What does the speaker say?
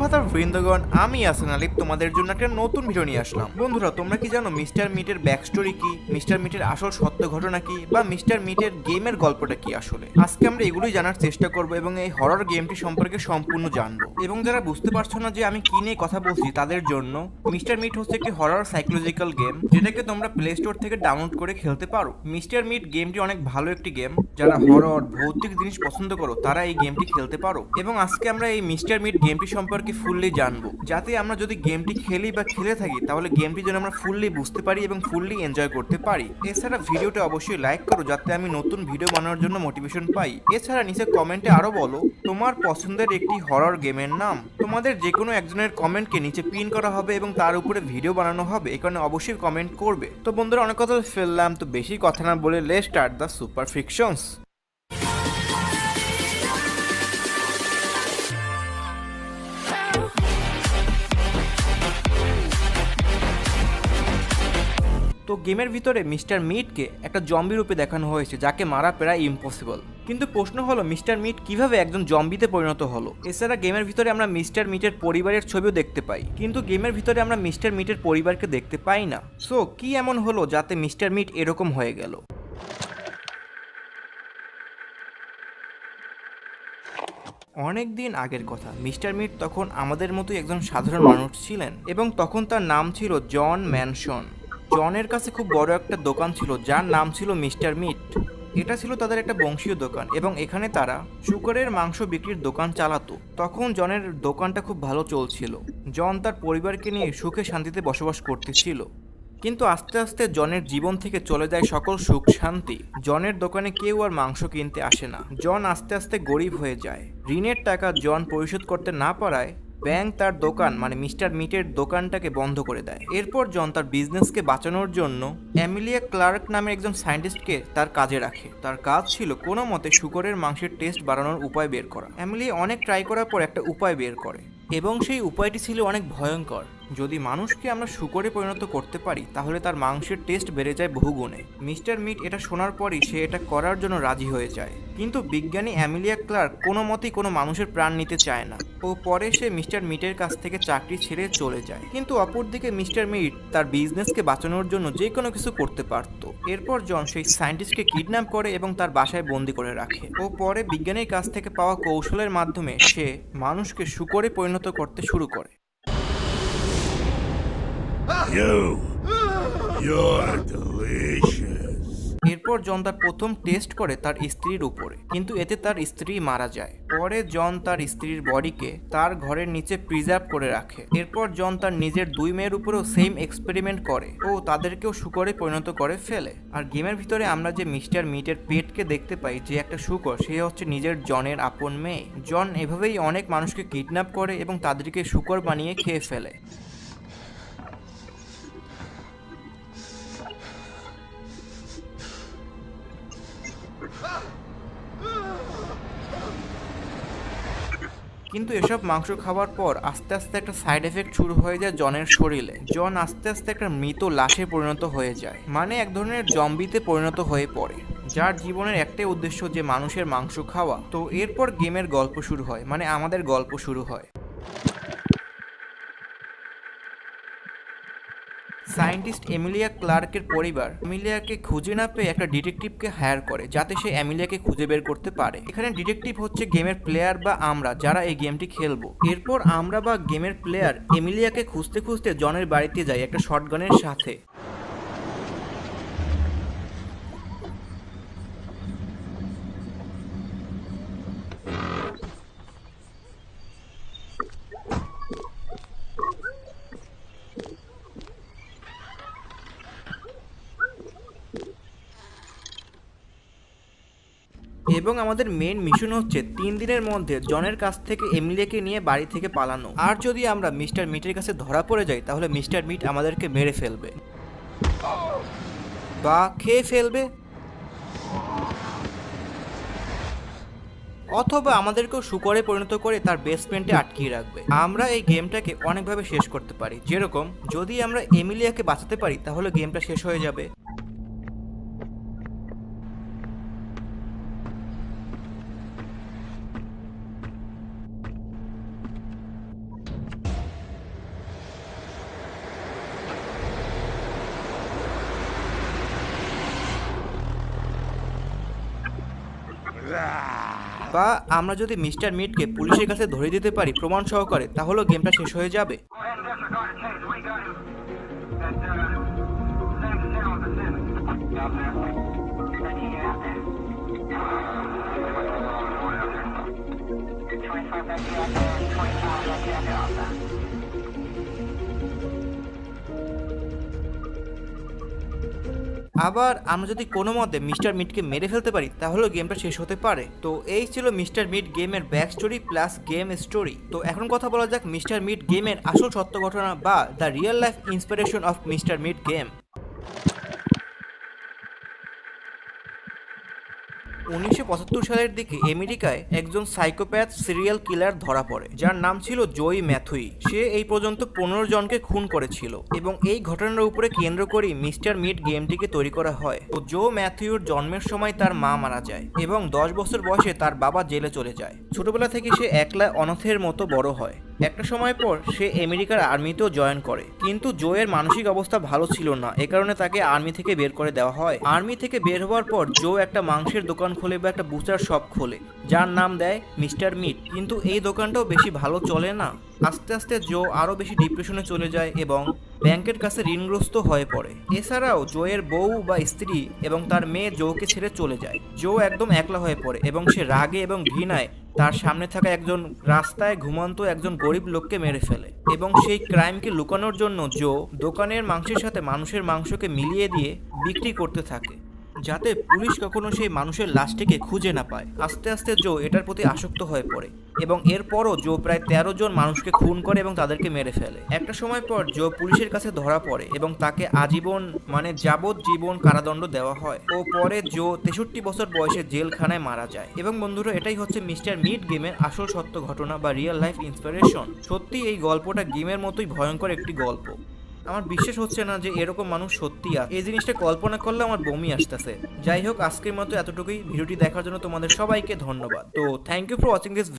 ভাতার বৃন্দগণ, আমি আসেন আলিফ, তোমাদের জন্য একটা নতুন ভিডিও নিয়ে আসলাম। বন্ধুরা, তোমরা কি জানো মিস্টার মিটের ব্যাক স্টোরি কি? মিস্টার মিটের আসল সত্য ঘটনা কি? বা মিস্টার মিটের গেমের গল্পটা কি আসলে? আজকে আমরা এগুলোই জানার চেষ্টা করব এবং এই হরর গেমটি সম্পর্কে সম্পূর্ণ জানব। এবং যারা বুঝতে পারছ না যে আমি কি নিয়ে কথা বলছি তাদের জন্য, মিস্টার মিট হচ্ছে একটি হরর সাইকোলজিক্যাল গেম যেটাকে তোমরা প্লে স্টোর থেকে ডাউনলোড করে খেলতে পারো। মিস্টার মিট গেমটি অনেক ভালো একটি গেম যারা হরর ভৌতিক জিনিস পছন্দ করো, তারা এই গেমটি খেলতে পারো। এবং আজকে আমরা এই মিস্টার মিট গেমটি সম্পর্কে ফুললি জানব। যাতে আমরা যদি গেমটি খেলি বা খেলে থাকি, তাহলে গেমটি যেন আমরা ফুললি বুঝতে পারি এবং ফুললি এনজয় করতে পারি। এছাড়া ভিডিওটা অবশ্যই লাইক করো, যাতে আমি নতুন ভিডিও বানানোর জন্য মোটিভেশন পাই। এছাড়া নিচে কমেন্টে আরও বলো, তোমার পছন্দের একটি হরর গেমের নাম? তোমাদের যে কোনো একজনের কমেন্টকে নিচে পিন করা হবে এবং তার উপরে ভিডিও বানানো হবে কারণে অবশ্যই কমেন্ট করবে। তো বন্ধুরা, অনেক কথা ফেললাম, তো বেশি কথা না বলে লে স্টার্ট দ্য সুপার ফিকশনস তো গেমের ভিতরে মিস্টার মিটকে একটা জম্বি রূপে দেখানো হয়েছে, যাকে মারা প্রায় ইম্পসিবল কিন্তু প্রশ্ন হলো, মিস্টার মিট কীভাবে একজন জম্বিতে পরিণত হলো? এছাড়া গেমের ভিতরে আমরা মিস্টার মিটের পরিবারের ছবিও দেখতে পাই, কিন্তু গেমের ভিতরে আমরা মিস্টার মিটের পরিবারকে দেখতে পাই না। সো কি এমন হলো যাতে মিস্টার মিট এরকম হয়ে গেল? অনেক দিন আগের কথা, মিস্টার মিট তখন আমাদের মতোই একজন সাধারণ মানুষ ছিলেন, এবং তখন তার নাম ছিল জন ম্যানসন। জনের কাছে খুব বড় একটা দোকান ছিল, যার নাম ছিল মিস্টার মিট। এটা ছিল তাদের একটা বংশীয় দোকান এবং এখানে তারা শুকরের মাংস বিক্রির দোকান চালাতো। তখন জনের দোকানটা খুব ভালো চলছিল। জন তার পরিবারকে নিয়ে সুখে শান্তিতে বসবাস করতেছিল। কিন্তু আস্তে আস্তে জনের জীবন থেকে চলে যায় সকল সুখ শান্তি। জনের দোকানে কেউ আর মাংস কিনতে আসে না। জন আস্তে আস্তে গরিব হয়ে যায়। ঋণের টাকা জন পরিশোধ করতে না পারায় ব্যাংক তার দোকান মানে মিস্টার মিটের দোকানটাকে বন্ধ করে দেয়। এরপর জন তার বিজনেসকে বাঁচানোর জন্য অ্যামিলিয়া ক্লার্ক নামে একজন সায়েন্টিস্টকে তার কাজে রাখে। তার কাজ ছিল কোনো মতে শুকরের মাংসের টেস্ট বাড়ানোর উপায় বের করা। অ্যামিলিয়া অনেক ট্রাই করার পর একটা উপায় বের করে এবং সেই উপায়টি ছিল অনেক ভয়ঙ্কর। যদি মানুষকে আমরা শুকরে পরিণত করতে পারি, তাহলে তার মাংসের টেস্ট বেড়ে যায় বহুগুণে। মিস্টার মিট এটা শোনার পরই সে এটা করার জন্য রাজি হয়ে যায়। কিন্তু বিজ্ঞানী অ্যামিলিয়া ক্লার্ক কোনো মতেই কোনো মানুষের প্রাণ নিতে চায় না। ও পরে সে মিস্টার মিটের কাছ থেকে চাকরি ছেড়ে চলে যায়। কিন্তু অপরদিকে মিস্টার মিট তার বিজনেসকে বাঁচানোর জন্য যে কোনো কিছু করতে পারত। এরপর জন সেই সায়েন্টিস্টকে কিডন্যাপ করে এবং তার বাসায় বন্দি করে রাখে। ও পরে বিজ্ঞানীর কাছ থেকে পাওয়া কৌশলের মাধ্যমে সে মানুষকে শুকরে পরিণত করতে শুরু করে। You, you're delicious. এরপর জন তার প্রথম টেস্ট করে তার স্ত্রীর উপরে। কিন্তু এতে তার স্ত্রী মারা যায়। পরে জন তার স্ত্রীর বডিকে তার ঘরের নিচে প্রিজার্ভ করে রাখে। এরপর জন তার নিজের দুই মেয়ের উপরেও সেম এক্সপেরিমেন্ট করে ও তাদেরকেও শুকরে পরিণত করে ফেলে। আর গেমের ভিতরে আমরা যে মিস্টার মিটের পেটকে দেখতে পাই যে একটা শুকর সে হচ্ছে নিজের জনের আপন মেয়ে। জন এভাবেই অনেক মানুষকে কিডন্যাপ করে এবং তাদেরকে শুকর বানিয়ে খেয়ে ফেলে। কিন্তু এসব মাংস খাওয়ার পর আস্তে আস্তে একটা সাইড এফেক্ট শুরু হয়ে যায় জনের শরীরে। জন আস্তে আস্তে একটা মৃত লাশে পরিণত হয়ে যায় মানে এক ধরনের জম্বিতে পরিণত হয়ে পড়ে, যার জীবনের একটাই উদ্দেশ্য যে মানুষের মাংস খাওয়া। তো এরপর গেমের গল্প শুরু হয় মানে আমাদের গল্প শুরু হয়। সায়েন্টিস্ট এমিলিয়া ক্লার্কের পরিবার এমিলিয়াকে খুঁজে না পেয়ে একটা ডিটেকটিভকে হায়ার করে, যাতে সে এমিলিয়াকে খুঁজে বের করতে পারে। এখানে ডিটেকটিভ হচ্ছে গেমের প্লেয়ার বা আমরা, যারা এই গেমটি খেলব। এরপর আমরা বা গেমের প্লেয়ার এমিলিয়াকে খুঁজতে খুঁজতে জনের বাড়িতে যাই একটা শর্টগানের সাথে। এবং আমাদের মেন মিশন হচ্ছে তিন দিনের মধ্যে জনের কাছ থেকে এমিলিয়াকে নিয়ে বাড়ি থেকে পালানো। আর যদি আমরা মিস্টার মিটের কাছে ধরা পড়ে যাই, তাহলে মিস্টার মিট আমাদেরকে মেরে ফেলবে। বা খেয়ে ফেলবে। অথবা আমাদেরকেও শুকরে পরিণত করে তার বেসমেন্টে আটকিয়ে রাখবে। আমরা এই গেমটাকে অনেকভাবে শেষ করতে পারি। যেরকম, যদি আমরা এমিলিয়াকে বাঁচাতে পারি, তাহলে গেমটা শেষ হয়ে যাবে। বা আমরা যদি মিস্টার মিটকে পুলিশের কাছে ধরে দিতে পারি প্রমাণ সহকারে, তাহলেও গেমটা শেষ হয়ে যাবে। আবার আমরা যদি কোনো মতে মিস্টার মিটকে মেরে ফেলতে পারি, তাহলেও গেমটা শেষ হতে পারে। তো এই ছিল মিস্টার মিট গেমের back story plus game story. তো এখন কথা বলা যাক মিস্টার মিট গেমের আসল সত্য ঘটনা বা the real life inspiration of Mister Meat game. উনিশশো পঁচাত্তর সালের দিকে আমেরিকায় একজন সাইকোপ্যাথ সিরিয়াল কিলার ধরা পড়ে, যার নাম ছিল জয় ম্যাথুই। সে এই পর্যন্ত পনেরো জনকে খুন করেছিল এবং এই ঘটনার উপরে কেন্দ্র করেই মিস্টার মিট গেমটিকে তৈরি করা হয়। তো জো ম্যাথিউর জন্মের সময় তার মা মারা যায় এবং দশ বছর বয়সে তার বাবা জেলে চলে যায়। ছোটবেলা থেকে সে একলা অনাথের মতো বড় হয়। একটা সময় পর সে আমেরিকার আর্মিতেও জয়েন করে। কিন্তু জোয়ের মানসিক অবস্থা ভালো ছিল না। এ কারণে তাকে আর্মি থেকে বের করে দেওয়া হয়। আর্মি থেকে বের হওয়ার পর জো একটা মাংসের দোকান খোলে বা একটা বুচার শপ খোলে, যার নাম দেয় মিস্টার মিট। কিন্তু এই দোকানটাও বেশি ভালো চলে না। আস্তে আস্তে জো আরও বেশি ডিপ্রেশনে চলে যায় এবং ব্যাংকের কাছে ঋণগ্রস্ত হয়ে পড়ে। এছাড়াও জোয়ের বউ বা স্ত্রী এবং তার মেয়ে জোকে ছেড়ে চলে যায়। জো একদম একলা হয়ে পড়ে এবং সে রাগে এবং ঘৃণায় তার সামনে থাকা একজন রাস্তায় ঘুমন্ত একজন গরিব লোককে মেরে ফেলে এবং সেই ক্রাইমকে লুকানোর জন্য জো দোকানের মাংসের সাথে মানুষের মাংসকে মিলিয়ে দিয়ে বিক্রি করতে থাকে। যাতে পুলিশ কখনো সেই মানুষের লাশটিকে খুঁজে না পায়। আস্তে আস্তে জো এটার প্রতি আসক্ত হয়ে পড়ে এবং এরপরও জো প্রায় তেরো জন মানুষকে খুন করে এবং তাদেরকে মেরে ফেলে। একটা সময় পর জো পুলিশের কাছে ধরা পড়ে এবং তাকে আজীবন মানে যাবজ্জীবন কারাদণ্ড দেওয়া হয় ও পরে জো তেষট্টি বছর বয়সে জেলখানায় মারা যায়। এবং বন্ধুরা, এটাই হচ্ছে মিস্টার মিট গেমের আসল সত্য ঘটনা বা রিয়েল লাইফ ইন্সপিরেশন। সত্যি এই গল্পটা গেমের মতোই ভয়ঙ্কর একটি গল্প। আমার বিশ্বাস হচ্ছে না যে এরকম মানুষ সত্যি আছে। এই জিনিসটা কল্পনা করলে আমার বমি আসতেছে। যাই হোক, আজকের মতো এতটুকুই। ভিডিওটি দেখার জন্য তোমাদের সবাইকে ধন্যবাদ। তো thank you for watching this